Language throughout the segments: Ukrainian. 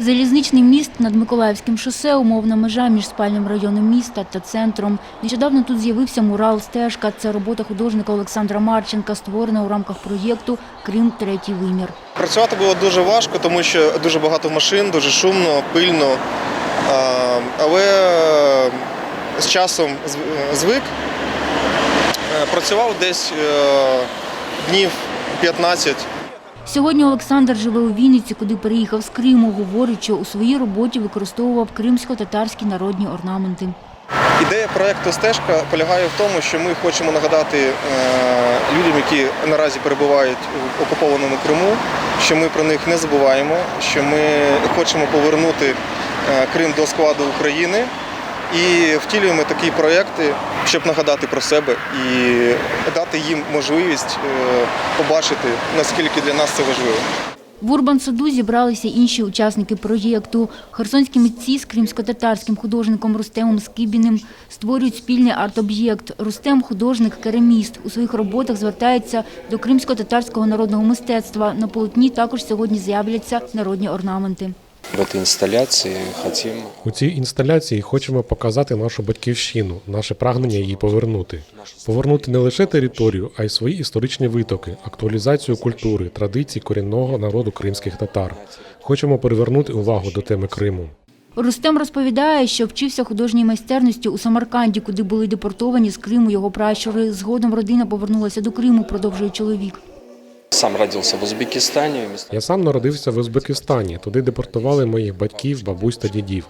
Залізничний міст над Миколаївським шосе – умовна межа між спальним районом міста та центром. Нещодавно тут з'явився мурал «Стежка». Це робота художника Олександра Марченка, створена у рамках проєкту «Крим. Третій вимір». Працювати було дуже важко, тому що дуже багато машин, дуже шумно, пильно. Але з часом звик. Е, Працював десь е, днів 15. Сьогодні Олександр живе у Вінниці, куди переїхав з Криму. Говорить, що у своїй роботі використовував кримсько-татарські народні орнаменти. Ідея проєкту Стежка полягає в тому, що ми хочемо нагадати е, людям, які наразі перебувають в окупованому Криму, що ми про них не забуваємо, що ми хочемо повернути е, Крим до складу України і втілюємо такі проєкти, щоб нагадати про себе і дати їм можливість е, побачити, наскільки для нас це важливо. В Урбан-Саду зібралися інші учасники проєкту. Херсонські митці з кримсько-татарським художником Рустемом Скибіним створюють спільний арт-об'єкт. Рустем – художник-кераміст. У своїх роботах звертається до кримсько-татарського народного мистецтва. На полотні також сьогодні з'являться народні орнаменти. В этой инсталляции хотим У цій інсталяції хочемо показати нашу батьківщину, наше прагнення її повернути. Повернути не лише територію, а й свої історичні витоки, актуалізацію культури, традицій корінного народу кримських татар. Хочемо привернути увагу до теми Криму. Рустем розповідає, що вчився художній майстерності у Самарканді, куди були депортовані з Криму його пращури. Згодом родина повернулася до Криму, продовжує чоловік. Сам родился в Узбекистане. Я сам народився в Узбекистані. Туди депортували моїх батьків, бабусь та дідів.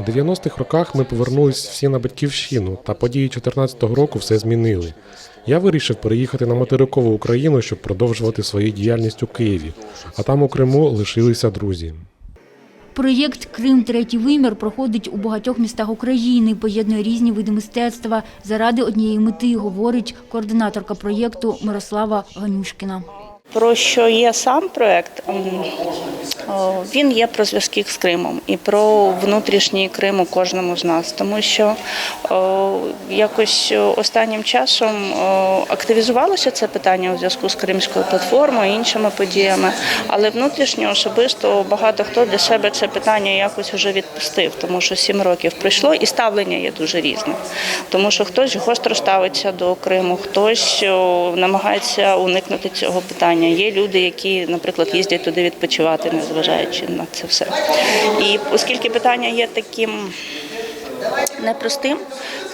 У 90-х роках ми повернулись всі на батьківщину, та події 14-го року все змінили. Я вирішив переїхати на материкову Україну, щоб продовжувати свою діяльність у Києві. А там у Криму лишилися друзі. Проєкт Крим третій вимір проходить у багатьох містах України, поєднує різні види мистецтва заради однієї мети, говорить координаторка проєкту Мирослава Ганюшкіна. Про що є сам проект? Він є про зв'язки з Кримом і про внутрішній Крим у кожному з нас, тому що якось останнім часом активізувалося це питання у зв'язку з Кримською платформою іншими подіями, але внутрішньо особисто багато хто для себе це питання якось вже відпустив, тому що сім років пройшло і ставлення є дуже різне. Тому що хтось гостро ставиться до Криму, хтось намагається уникнути цього питання. Є люди, які, наприклад, їздять туди відпочивати, незважаючи на це все. І оскільки питання є таким непростим.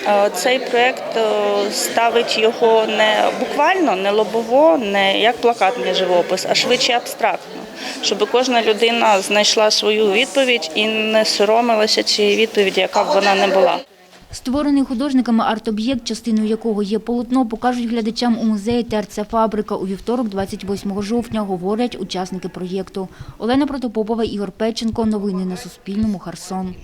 е, Цей проект е, ставить його не буквально, не лобово, не як плакатний живопис, а швидше абстрактно, щоб кожна людина знайшла свою відповідь і не соромилася цієї відповіді, яка б вона не була. Створений художниками арт-об'єкт, частиною якого є полотно, покажуть глядачам у музеї ТРЦ «Фабрика» у вівторок, 28 жовтня, говорять учасники проєкту. Олена Протопопова, Ігор Печенко. Новини на Суспільному. Херсон.